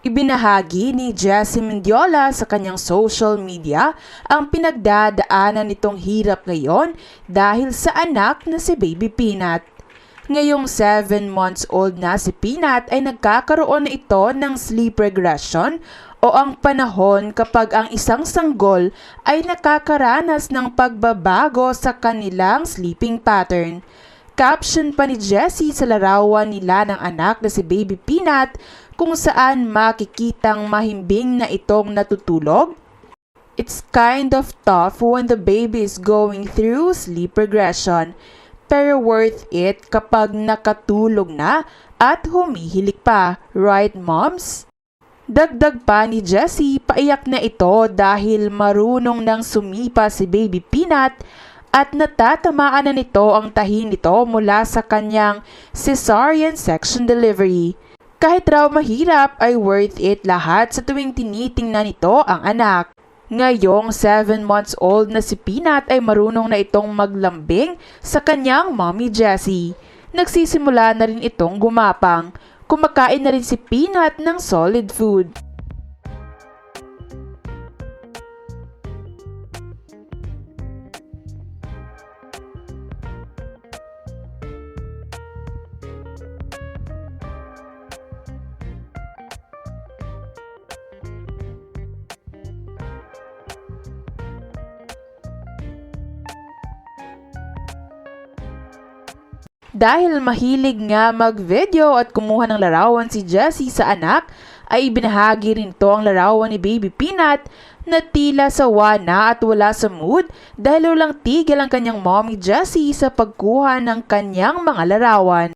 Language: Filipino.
Ibinahagi ni Jessie Mendiola sa kanyang social media ang pinagdadaanan nitong hirap ngayon dahil sa anak na si Baby Peanut. Ngayong 7 months old na si Peanut ay nagkakaroon na ito ng sleep regression o ang panahon kapag ang isang sanggol ay nakakaranas ng pagbabago sa kanilang sleeping pattern. Caption pa ni Jessie sa larawan nila ng anak na si Baby Peanut kung saan makikitang mahimbing na itong natutulog. It's kind of tough when the baby is going through sleep regression, pero worth it kapag nakatulog na at humihilik pa, right moms? Dagdag pa ni Jessie, paiyak na ito dahil marunong nang sumipa si Baby Peanut at natatamaan na nito ang tahi nito mula sa kanyang cesarean section delivery. Kahit raw mahirap ay worth it lahat sa tuwing tinitingnan nito ang anak. Ngayong 7 months old na si Peanut ay marunong na itong maglambing sa kanyang mommy Jessie. Nagsisimula na rin itong gumapang. Kumakain na rin si Peanut ng solid food. Dahil mahilig nga mag-video at kumuha ng larawan si Jessie sa anak, ay ibinahagi rin to ang larawan ni Baby Peanut na tila sawa na at wala sa mood dahil walang tigil ang kanyang mommy Jessie sa pagkuha ng kanyang mga larawan.